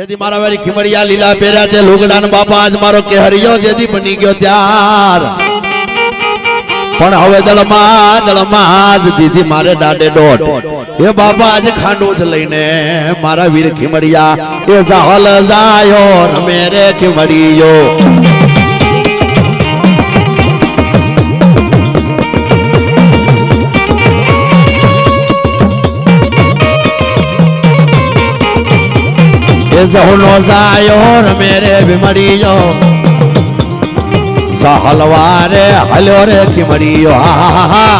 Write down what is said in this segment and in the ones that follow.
જેથી મારા વારી ખીમડિયા લીલા પહેર્યા તે લુગડાન બાપા આજ મારો કેહરિયો જેથી બની ગયો ત્યાર. પણ હવે દળમાં દળમાં જ દીધી મારે દાડે દોટ એ બાપા આજે ખાંડું જ લઈને મારા વીર ખીમડિયા એ જાહલ જાયો, રમે રે ખીમડિયો. જહોનો જાયો રમે રે સહલવા રે હલ્યો રે ખીમડિયો હા હા હા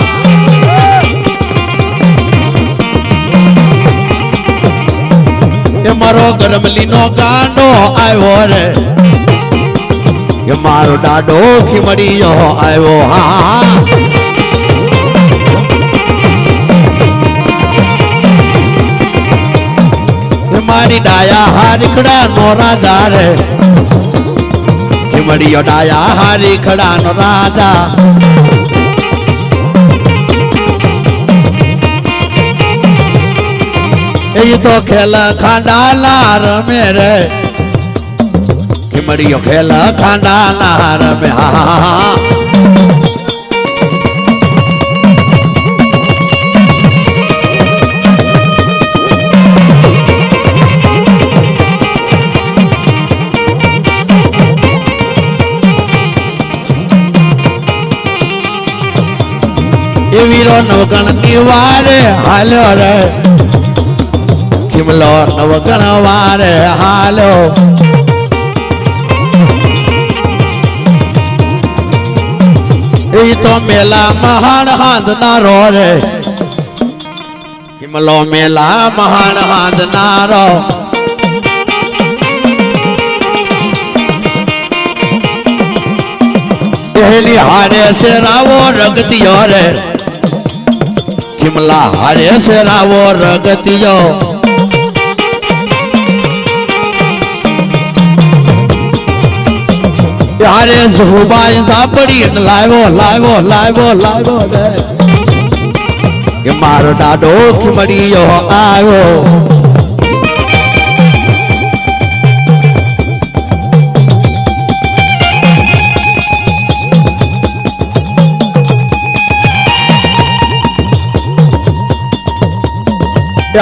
એ મારો ગરમલીનો ગાંડો આવ્યો રે. એ મારો ડાડો ખીમડિયો આવ્યો. હા હા. મારી ડાયા હારીખડા નો રાજા રે ખીમડિયો ડાયા હારીખડા નો રાજા એ તો ખેલ ખાંડાલા રમે રે ખીમડિયો ખેલ ખાંડાલા રમે હા હા, હા એ વીરો નવગણ ની વારે હાલ્યો રે ખીમલો નવગણ વારે હાલો એ તો મેલા મહાન હાંધનારો રે ખીમલો મેલા મહાન હાંધનારો પહેલી હારે છે રાવો રગતિયો રે ખીમલા હરે શેરાવો રગતિયો. હારે સુબાઈ સાંભળી લાવ્યો લાવ્યો લાવ્યો લાવ્યો રે. કે મારો દાડો ખીમડીયો આવ્યો.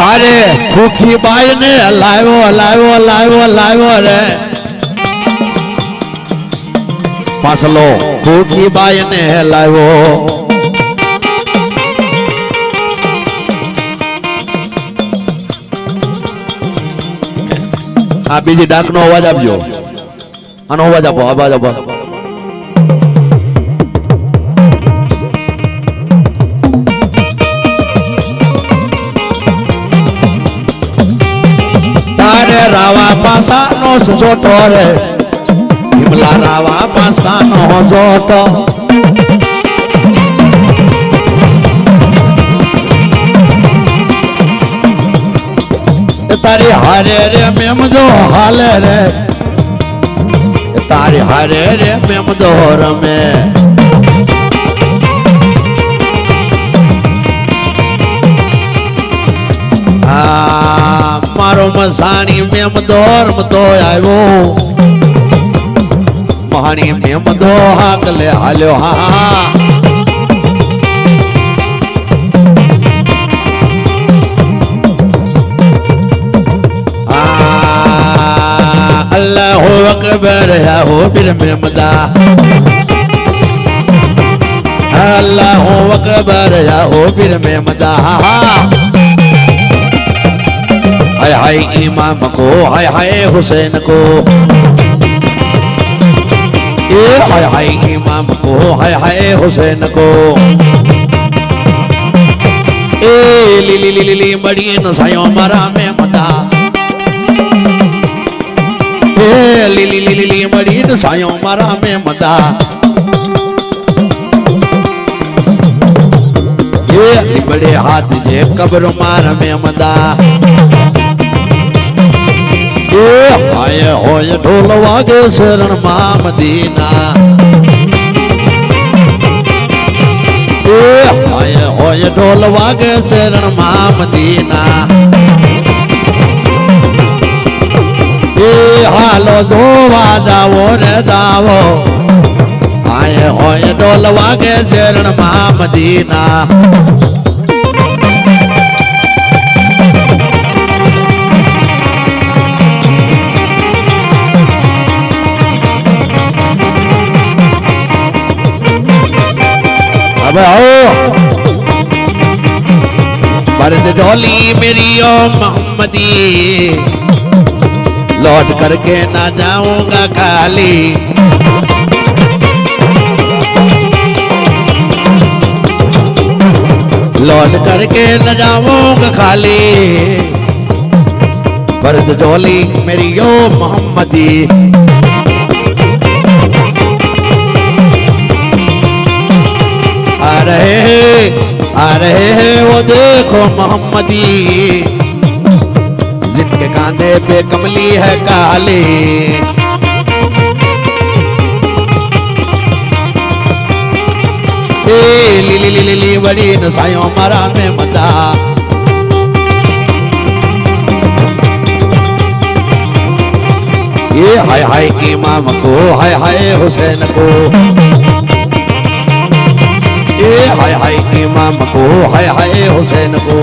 અરે ખુખી બાઈ ને લાવ્યો લાવ્યો લાવ્યો લાવ્યો રે પાછલો ખુખી બાઈ ને લાવ્યો આ બીજી ડાક નો અવાજ આપજો આનો અવાજ આપો અવાજ આપો રાવા પાસા નો જોટો રે હિમલા રાવા પાસા નો જોટો એ તારી હારે રે મેમદો હાલે રે એ તારી હારે રે મેમદો રમે મારો મસાણી મેમ દોર મતો આવ્યો મહાણી મેમ દો હાકલે હાલ્યો હા આ અલ્લાહુ અકબર હે હો પીર મેમદા અલ્લાહુ અકબર હે હો પીર મેમદા હા હા हाय हाय इमाम को, हाय हाय हुसैन को। ए हाय हाय इमाम को, हाय हाय हुसैन को। ए ली ली ली ली लिली बड़ी नसायो मारा में मदा ए ली ली ली ली लिली बड़ी नसायो मारा में मदा ये बड़े हाथ जे कब्र मार में मदा એ હાય હોય ઢોલ વાગે શરણમાં મદીના એ હાય હોય ઢોલ વાગે શરણમાં મદીના હાલો ધોવા જાવો રે દાવો. આય હોય ઢોલ વાગે શરણમાં મદીના. आओ बर्द डोली मेरी ओ मोहम्मदी, लौट करके ना जाऊँगा खाली। लौट करके न जाऊँगा खाली। बर्द डोली मेरी ओ मोहम्मदी रहे हैं, आ रहे हैं वो देखो मोहम्मदी। जिनके कांधे पे कमली है काली। ली ली ली ली ली, बड़ी नसायों मारा में मदा ये हाय हाय इमाम को, हाय हाय हुसैन को। ए हाय हाय इमाम को हाय हाय हुसैन को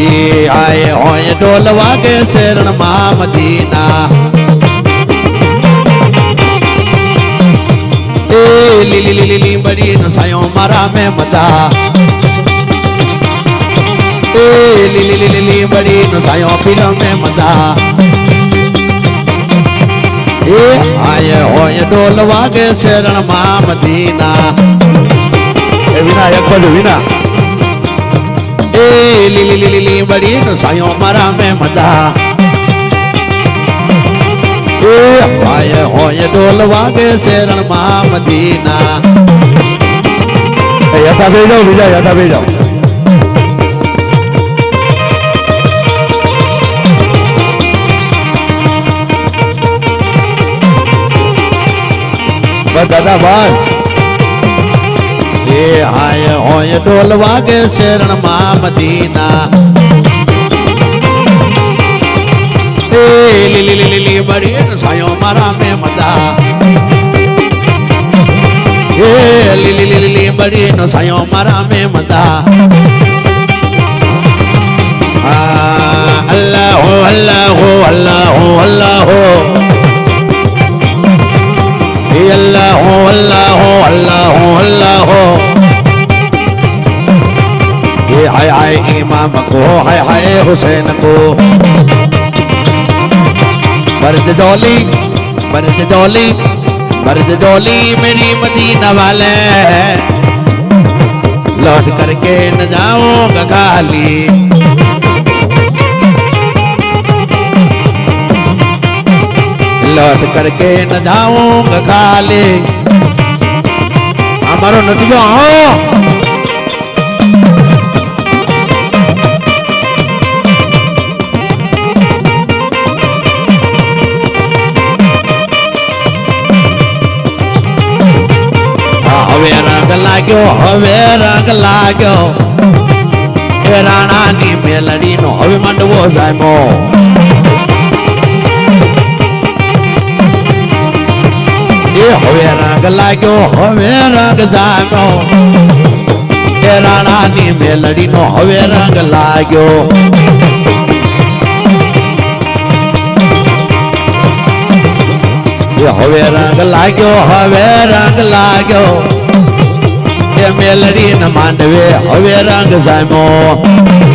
ये आए होए डोलवा के शरण माँ मदीना ए ली ली ली ली ली बड़ी नसायों मारा में मदा ए ली ली ली ली ली बड़ी नसायों फिल्म में मदा એ આય હોય ડોલ વાગે શરણમાં મદીના એ વિના એક બાજુ વિના. એ લીલી લીલી લીલી બડી નો સાયો મારા મે મદા એ આય હોય ડોલ વાગે શરણમાં મદીના યથા બે જાઓ બીજા યથા બે જાઓ બસ દાદા બસ એ આય હોય ડોલ વાગે શરણ માં મદીના એ લીલી લીલી લીલી બડી નો સાયો મારા મે મદા એ લીલી લીલી લીલી બડી નો સાયો મારા મે મદા આ અલ્લાહ અલ્લાહ અલ્લાહ અલ્લાહ अल्लाह अल्लाह अल्लाह अल्लाह। ये हाय हाय इमाम को, हाय हाय हुसैन को। मर्द डोली मर्द डोली मर्द डोली मेरी मदीना वाले। लौट करके न जाऊँगा खाली। लौट करके न जाऊंगा खाली हमारो नतीजो हो હવે રંગ લાગ્યો હવે રંગ લાગ્યો એ રાણાની મેલડીનો હવે માંડવો જામ્યો એ હવે રંગ લાગ્યો, હવે રંગ જામ્યો એ રાણાની મેલડીનો હવે રંગ લાગ્યો. હવે રંગ લાગ્યો, હવે રંગ લાગ્યો. એ મેલડી ન માંડવે હવે રંગ જામ્યો.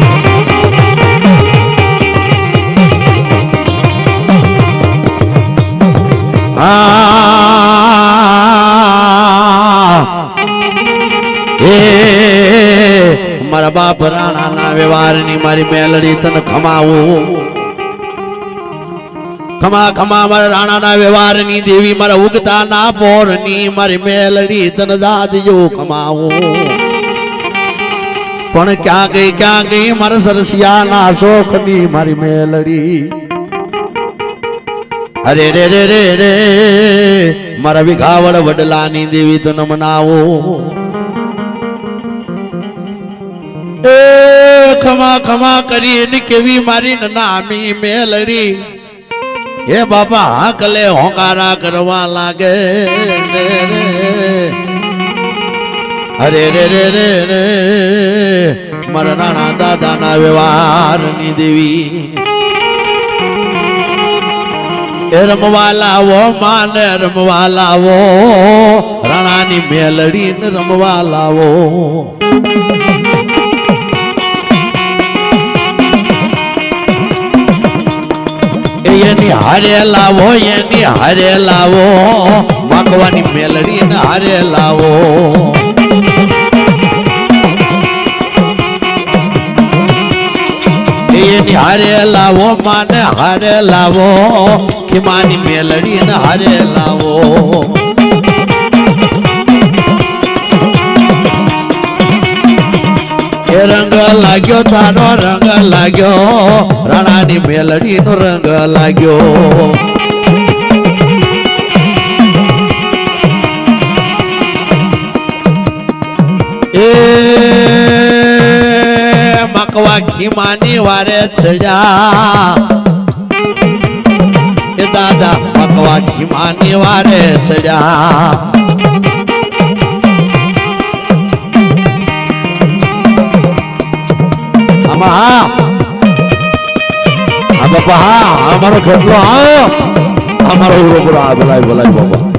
મારા બાપ રાણાના વ્યવહારની મારી મેલડી તને ખમાવું. ખમા ખમા મારા રાણાના વ્યવહારની દેવી મારા ઉગતા ના પોરની મારી મેલડી તને દાદજો ખમાવું. પણ ક્યાં ગઈ ક્યાં ગઈ મારા સરસિયાના શોખની મારી મેલડી અરે રે રે રે રે. મારા વિઘાવડ વડલાની દેવી તો નમનાવો એ ખમા ખમા કરી ને કેવી મારી નામી મેલડી. હે બાપા, હાકલે હોંકારા કરવા લાગે. રે રે. અરે રે રે રે રે. મારા નાના દાદાના વ્યવહારની દેવી. એ રમવા લાવો માને રમવા લાવો રાણાની મેલડીને રમવા લાવો એની હારે લાવો, એની હારે લાવો માગવાની મેલડીને હારે લાવો. એની હારે લાવો, માને હારે લાવો ખીમાની મેલડીને હારે લાવો એ રંગ લાગ્યો તારો રંગ લાગ્યો રાણાની મેલડીનો રંગ લાગ્યો એ મકવા ખીમાની વારે ચડ્યા એ દાદા મકવા ખીમાની વારે ચડ્યા. અમારો ખેતલો હા અમારો બોલાય બોલાય બાપા.